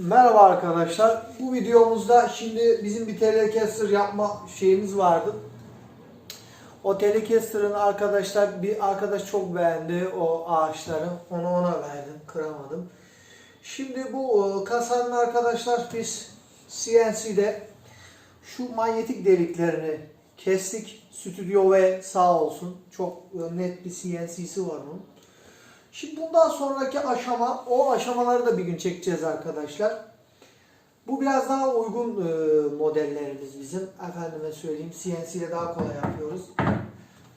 Merhaba arkadaşlar. Bu videomuzda şimdi bizim bir telecaster yapma şeyimiz vardı. O telecaster'ın arkadaşlar bir arkadaş çok beğendi o ağaçları. Onu ona verdim. Kıramadım. Şimdi bu e, kasanın arkadaşlar biz CNC'de şu manyetik deliklerini kestik. Stüdyo ve sağ olsun. Çok e, net bir CNC'si var onun. Şimdi bundan sonraki aşama, o aşamaları da bir gün çekeceğiz arkadaşlar. Bu biraz daha uygun e, modellerimiz bizim. Efendime söyleyeyim CNC ile daha kolay yapıyoruz.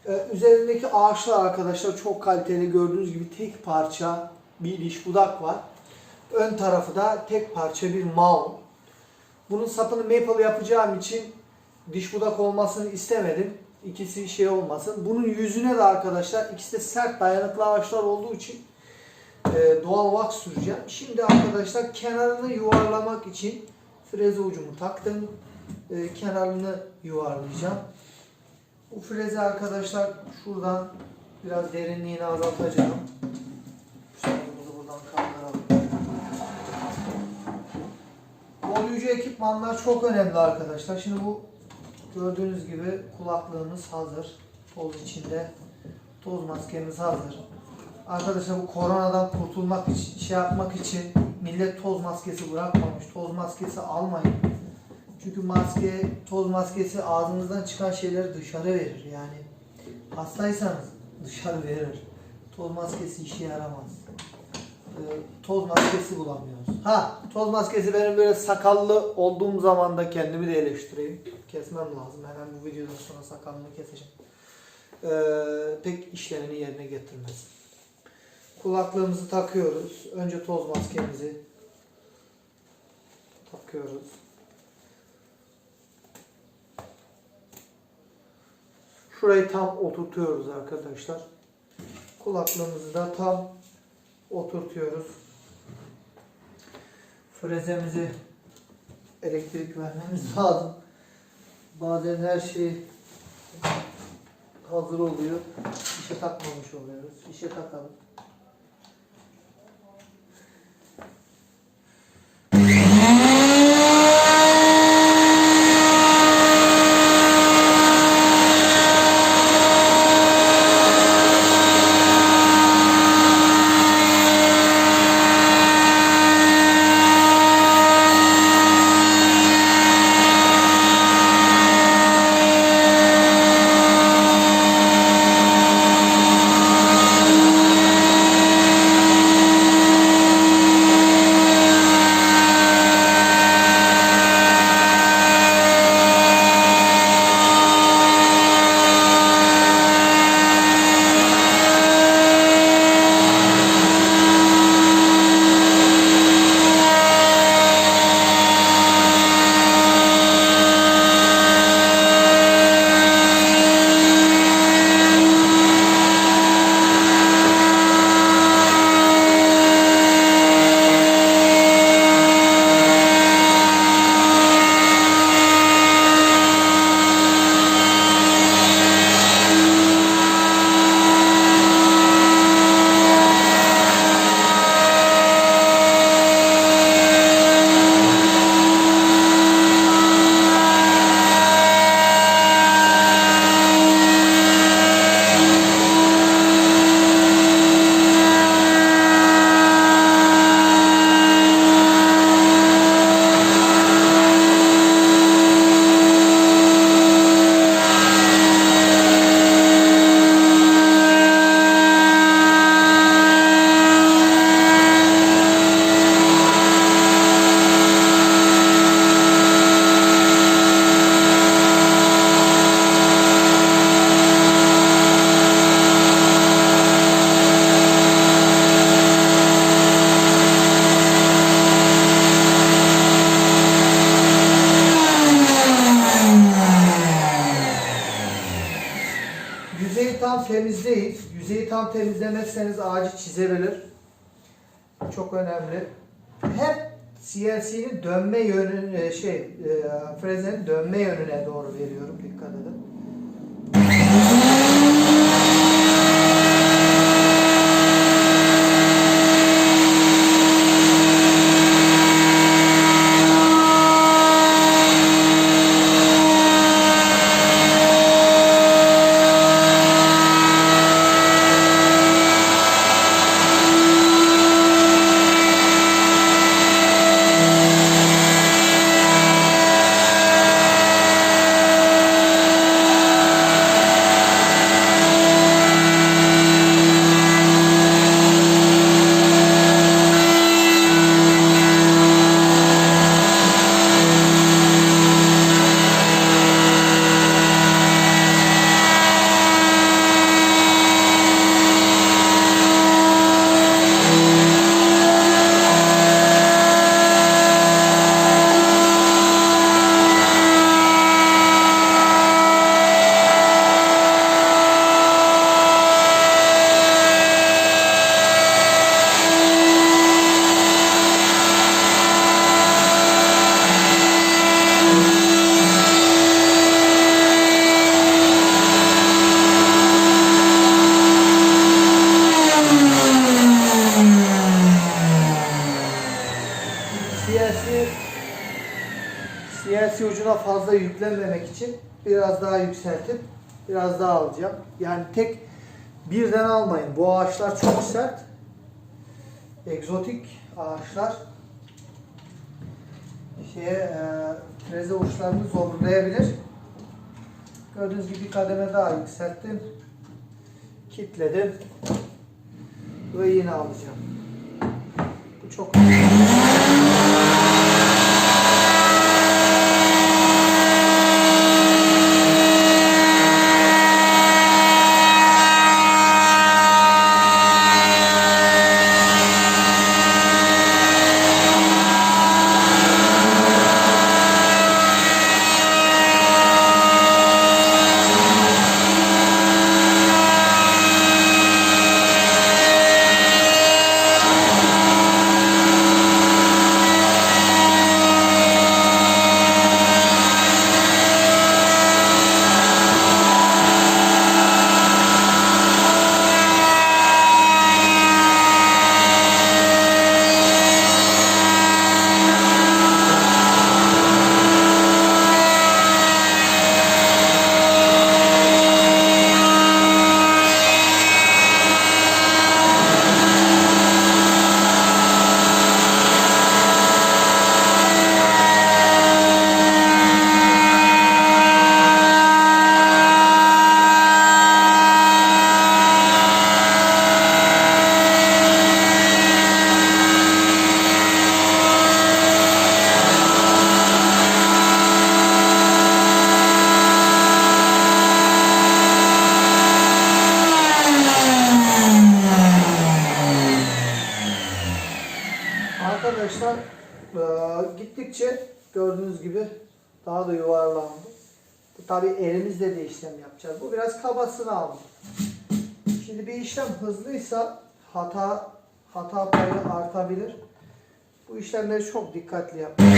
E, üzerindeki ağaçlar arkadaşlar çok kaliteli. Gördüğünüz gibi tek parça bir diş budak var. Ön tarafı da tek parça bir mount. Bunun sapını maple yapacağım için diş budak olmasını istemedim. İkisi şey olmasın. Bunun yüzüne de arkadaşlar ikisi de sert dayanıklı ağaçlar olduğu için e, doğal wax süreceğim. Şimdi arkadaşlar kenarını yuvarlamak için freze ucumu taktım. E, kenarını yuvarlayacağım. Bu freze arkadaşlar şuradan biraz derinliğini azaltacağım. Sapımızı buradan kaldıralım. Koruyucu ekipmanlar çok önemli arkadaşlar. Şimdi bu gördüğünüz gibi kulaklığımız hazır. Toz içinde. Toz maskemiz hazır. Arkadaşlar bu koronadan kurtulmak için, şey yapmak için millet toz maskesi bırakmamış. Toz maskesi almayın. Çünkü maske, toz maskesi ağzınızdan çıkan şeyleri dışarı verir. Yani hastaysanız dışarı verir. Toz maskesi işe yaramaz. Ee, toz maskesi bulamıyoruz. Ha, toz maskesi benim böyle sakallı olduğum zaman da kendimi de eleştireyim. Kesmem lazım. Hemen bu videodan sonra sakalımı keseceğim. Ee, pek işlevini yerine getirmez. Kulaklığımızı takıyoruz. Önce toz maskemizi takıyoruz. Şurayı tam oturtuyoruz arkadaşlar. Kulaklığımızı da tam oturtuyoruz. Frezemizi elektrik vermemiz lazım. Bazen her şey hazır oluyor. İşe takmamış oluyoruz. İşe takalım. Çok önemli. Hep CNC'nin dönme yönüne şey e, frezenin dönme yönüne doğru veriyorum. Dikkat edin. CNC CNC ucuna fazla yüklenmemek için biraz daha yükseltip biraz daha alacağım. Yani tek birden almayın. Bu ağaçlar çok sert. Egzotik ağaçlar şeye e, freze uçlarını zorlayabilir. Gördüğünüz gibi kademe daha yükselttim. Kitledim. Ve yine alacağım. Bu çok Arkadaşlar gördüğünüz gibi daha da yuvarlandı. Bu tabi elimizle de işlem yapacağız. Bu biraz kabasını aldı. Şimdi bir işlem hızlıysa hata hata payı artabilir. Bu işlemleri çok dikkatli yapacağız.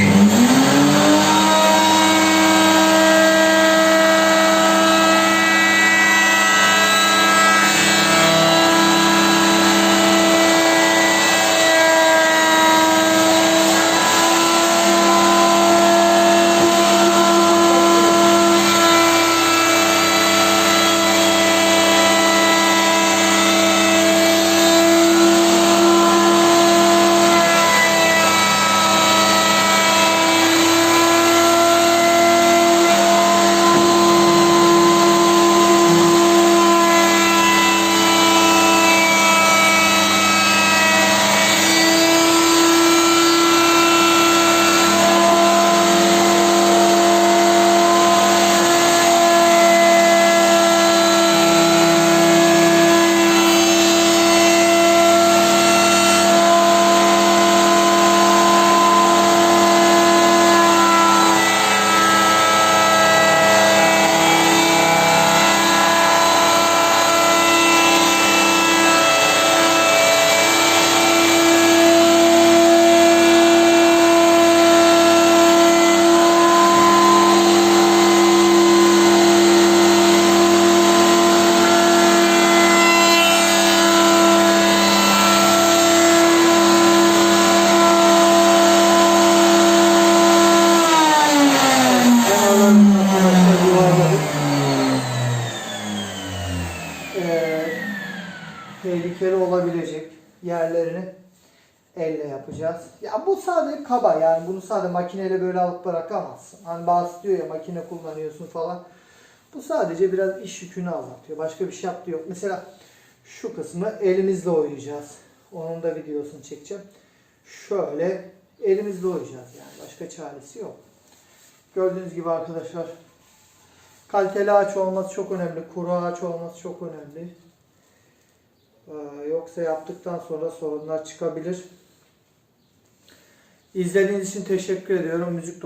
Kenarlarını arkadaşlar yuvarladık. Ee, tehlikeli olabilecek yerlerini elle yapacağız. Ya bu sadece kaba yani bunu sadece makineyle böyle alıp bırakamazsın. Hani bazı diyor ya makine kullanıyorsun falan. Bu sadece biraz iş yükünü azaltıyor. Başka bir şey yaptığı yok. Mesela şu kısmı elimizle oyacağız. Onun da videosunu çekeceğim. Şöyle elimizle oyacağız yani. Başka çaresi yok. Gördüğünüz gibi arkadaşlar kaliteli ağaç olması çok önemli. Kuru ağaç olması çok önemli. Ee, yoksa yaptıktan sonra sorunlar çıkabilir. İzlediğiniz için teşekkür ediyorum. Müzik